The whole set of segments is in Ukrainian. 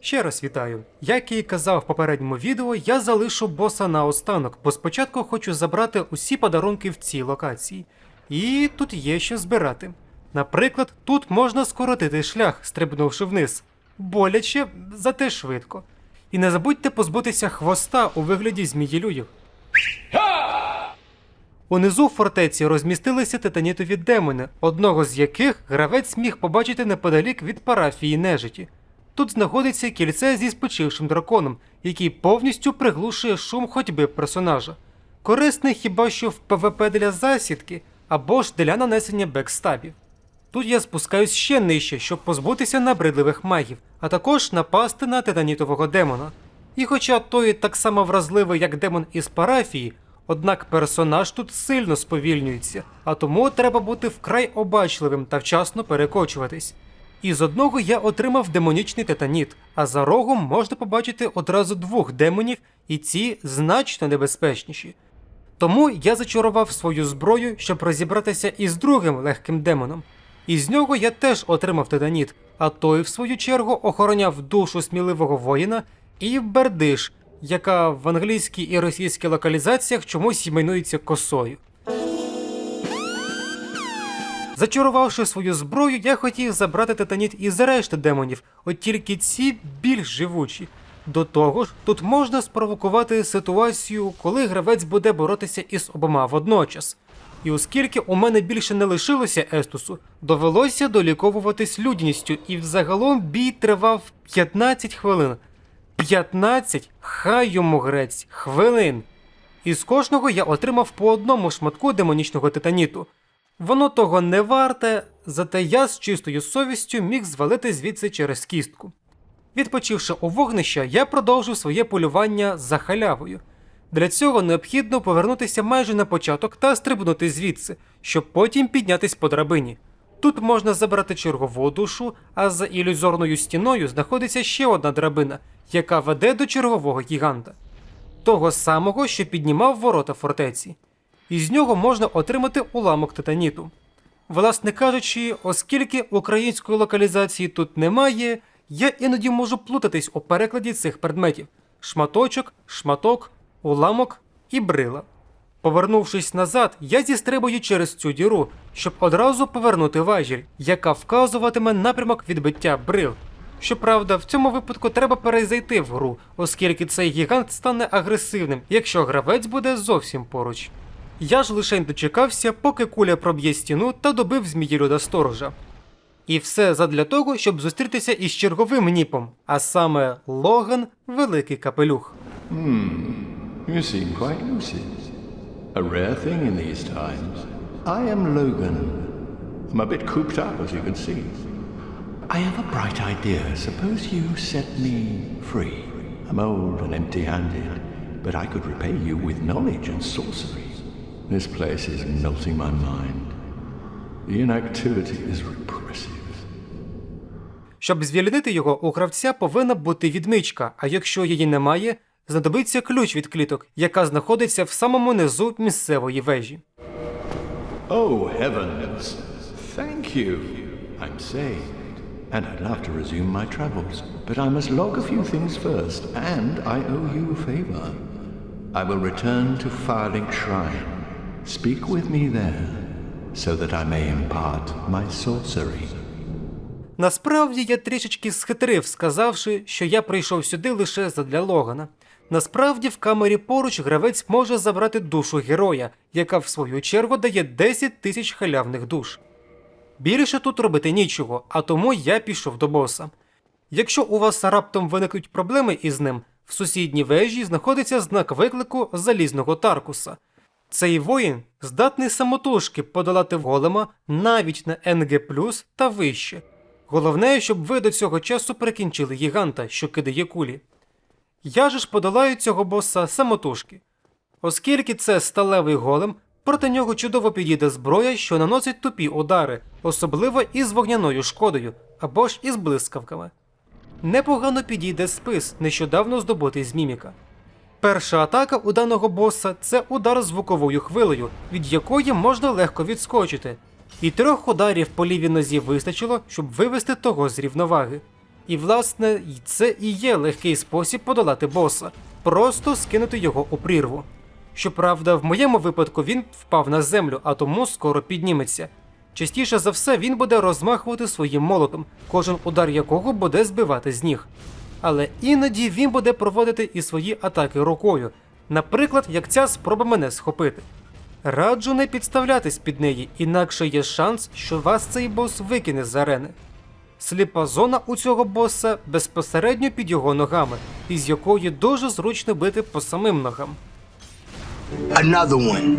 Ще раз вітаю. Як і казав в попередньому відео, я залишу боса на останок, бо спочатку хочу забрати усі подарунки в цій локації. І тут є що збирати. Наприклад, тут можна скоротити шлях, стрибнувши вниз. Боляче, зате швидко. І не забудьте позбутися хвоста у вигляді змієлюдів. Унизу в фортеці розмістилися титанітові демони, одного з яких гравець міг побачити неподалік від парафії нежиті. Тут знаходиться кільце зі спочившим драконом, який повністю приглушує шум ходьби персонажа. Корисний хіба що в ПВП для засідки або ж для нанесення бекстабів. Тут я спускаюсь ще нижче, щоб позбутися набридливих магів, а також напасти на титанітового демона. І хоча той так само вразливий, як демон із парафії, однак персонаж тут сильно сповільнюється, а тому треба бути вкрай обачливим та вчасно перекочуватись. І з одного я отримав демонічний титаніт, а за рогом можна побачити одразу двох демонів, і ці значно небезпечніші. Тому я зачарував свою зброю, щоб розібратися із другим легким демоном. І з нього я теж отримав титаніт, а той, в свою чергу, охороняв душу сміливого воїна і бердиш, яка в англійській і російській локалізаціях чомусь іменується косою. Зачарувавши свою зброю, я хотів забрати титаніт із решти демонів, от тільки ці більш живучі. До того ж, тут можна спровокувати ситуацію, коли гравець буде боротися із обома водночас. І оскільки у мене більше не лишилося естусу, довелося доліковуватись людяністю, і взагалом бій тривав 15 хвилин. 15? Хай йому грець, хвилин. І з кожного я отримав по одному шматку демонічного титаніту. Воно того не варте, зате я з чистою совістю міг звалити звідси через кістку. Відпочивши у вогнища, я продовжив своє полювання за халявою. Для цього необхідно повернутися майже на початок та стрибнути звідси, щоб потім піднятись по драбині. Тут можна забрати чергову душу, а за ілюзорною стіною знаходиться ще одна драбина, яка веде до чергового гіганта. Того самого, що піднімав ворота фортеці. Із нього можна отримати уламок титаніту. Власне кажучи, оскільки української локалізації тут немає, я іноді можу плутатись у перекладі цих предметів: шматочок, шматок, уламок і брила. Повернувшись назад, я зістрибую через цю діру, щоб одразу повернути важіль, яка вказуватиме напрямок відбиття брил. Щоправда, в цьому випадку треба перезайти в гру, оскільки цей гігант стане агресивним, якщо гравець буде зовсім поруч. Я ж лише дочекався, поки куля проб'є стіну та добив зміїлюда сторожа. І все задля того, щоб зустрітися із черговим ніпом, а саме Логан Великий Капелюх. You seem quite lucid. A rare thing in these times. I am Logan. I'm a bit cooped up, as you can see. I have a bright idea. Suppose you set me free. I'm old and empty handed, but I could repay you with knowledge and sorcery. This place is melting my mind. The inactivity is repressive. Щоб звільнити його, у гравця повинна бути відмичка, а якщо її немає, знадобиться ключ від кліток, яка знаходиться в самому низу місцевої вежі. Oh, heavens! Thank you. I'm saved. And I'd love to resume my travels, but I must log a few things first, and I owe you a favor. I will return to Firelink Shrine. Speak with me there, so that I may impart my sorcery. Насправді я трішечки схитрив, сказавши, що я прийшов сюди лише задля Логана. Насправді в камері поруч гравець може забрати душу героя, яка в свою чергу дає 10 тисяч халявних душ. Більше тут робити нічого, а тому я пішов до боса. Якщо у вас раптом виникнуть проблеми із ним, в сусідній вежі знаходиться знак виклику залізного Таркуса. Цей воїн здатний самотужки подолати голема навіть на НГ та вище. Головне, щоб ви до цього часу прикінчили гіганта, що кидає кулі. Я же ж подолаю цього боса самотужки. Оскільки це сталевий голем, проти нього чудово підійде зброя, що наносить тупі удари, особливо із вогняною шкодою або ж із блискавками. Непогано підійде спис, нещодавно здобутий з міміка. Перша атака у даного боса це удар звуковою хвилею, від якої можна легко відскочити. І трьох ударів по лівій нозі вистачило, щоб вивести того з рівноваги. І власне це і є легкий спосіб подолати боса просто скинути його у прірву. Щоправда, в моєму випадку він впав на землю, а тому скоро підніметься. Частіше за все він буде розмахувати своїм молотом, кожен удар якого буде збивати з ніг. Але іноді він буде проводити і свої атаки рукою, наприклад, як ця спроба мене схопити. Раджу не підставлятись під неї, інакше є шанс, що вас цей бос викине з арени. Сліпа зона у цього боса безпосередньо під його ногами, із якої дуже зручно бити по самим ногам. Another one.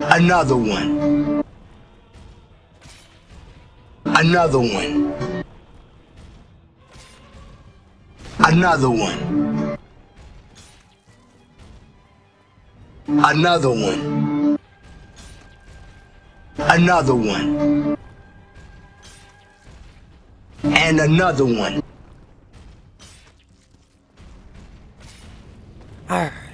Another one. Another one. Another one. Another one. Another one. And another one.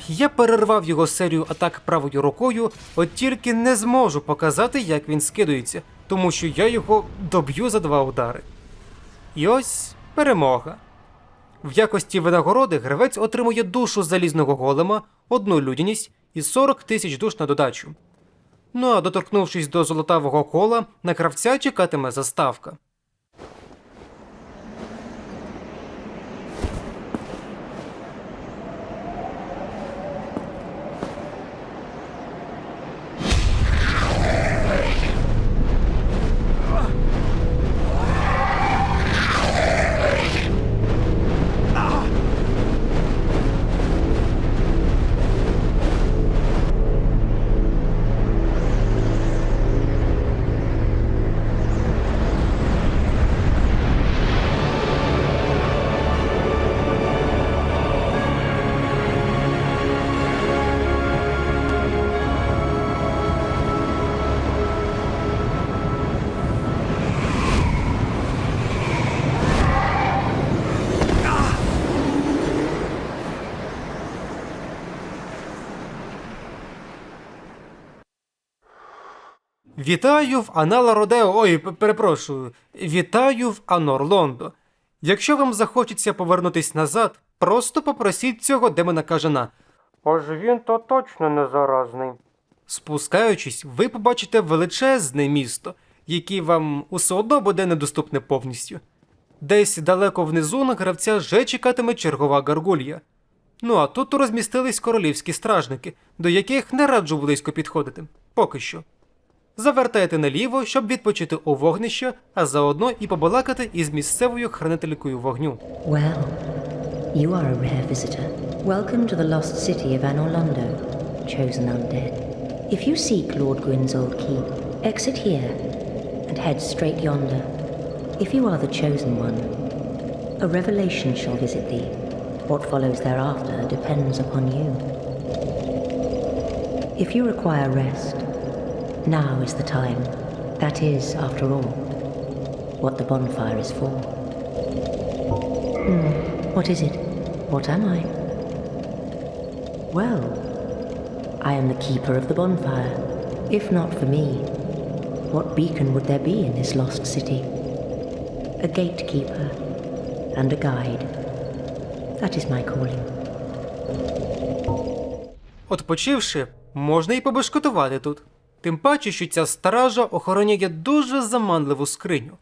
Я перервав його серію атак правою рукою, от тільки не зможу показати, як він скидується, тому що я його доб'ю за два удари. І ось перемога. В якості винагороди гравець отримує душу залізного голема, одну людяність і 40 тисяч душ на додачу. Ну а доторкнувшись до золотавого кола, на гравця чекатиме заставка. Вітаю в Анала Родео. Ой, перепрошую. Вітаю в Анорлондо. Якщо вам захочеться повернутись назад, просто попросіть цього демона кажана. Аж він то точно не заразний. Спускаючись, ви побачите величезне місто, яке вам усе одно буде недоступне повністю. Десь далеко внизу на гравця вже чекатиме чергова гаргулья. Ну а тут розмістились королівські стражники, до яких не раджу близько підходити. Поки що. Завертайте наліво, щоб відпочити у вогнище, а заодно і побалакати із місцевою хранителькою вогню. Well, you are a rare visitor. Welcome to the lost city of Anorlando, chosen undead. If you seek Lord Gwyn's old keep, exit here and head straight yonder. If you are the chosen one, a revelation shall visit thee. What follows thereafter depends upon you. If you require rest, now is the time. That is, after all, what the bonfire is for. Hmm, what is it? What am I? Well, I am the keeper of the bonfire. If not for me, what beacon would there be in this lost city? A gatekeeper and a guide. That is my calling. Отпочивши, можна і побешкотувати тут. Тим паче, що ця стража охороняє дуже заманливу скриню.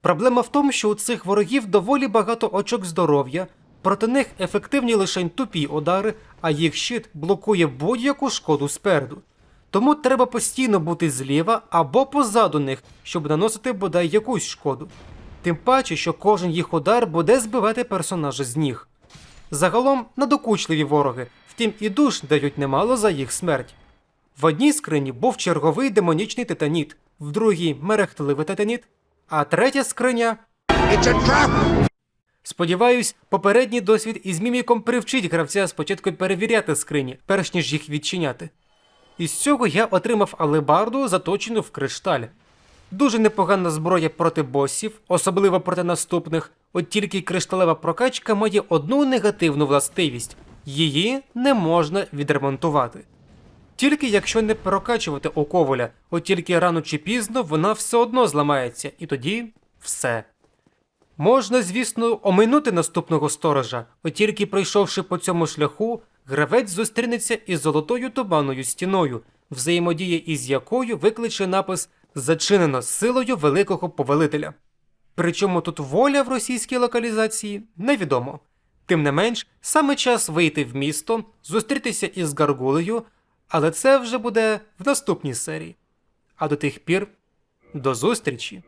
Проблема в тому, що у цих ворогів доволі багато очок здоров'я, проти них ефективні лише тупі удари, а їх щит блокує будь-яку шкоду спереду. Тому треба постійно бути зліва або позаду них, щоб наносити бодай якусь шкоду. Тим паче, що кожен їх удар буде збивати персонажа з ніг. Загалом надокучливі вороги, втім і душ дають немало за їх смерть. В одній скрині був черговий демонічний титаніт, в другій мерехтливий титаніт, а третя скриня. Сподіваюсь, попередній досвід із міміком привчить гравця спочатку перевіряти скрині, перш ніж їх відчиняти. Із цього я отримав алебарду, заточену в кришталь. Дуже непогана зброя проти босів, особливо проти наступних, от тільки кришталева прокачка має одну негативну властивість її не можна відремонтувати. Тільки якщо не прокачувати у коваля, от тільки рано чи пізно вона все одно зламається, і тоді все. Можна, звісно, оминути наступного сторожа, от тільки пройшовши по цьому шляху, гравець зустрінеться із золотою туманною стіною, взаємодія із якою викличе напис Зачинено силою великого повелителя. Причому тут воля в російській локалізації невідомо. Тим не менш, саме час вийти в місто, зустрітися із Гаргулею, але це вже буде в наступній серії. А до тих пір, до зустрічі!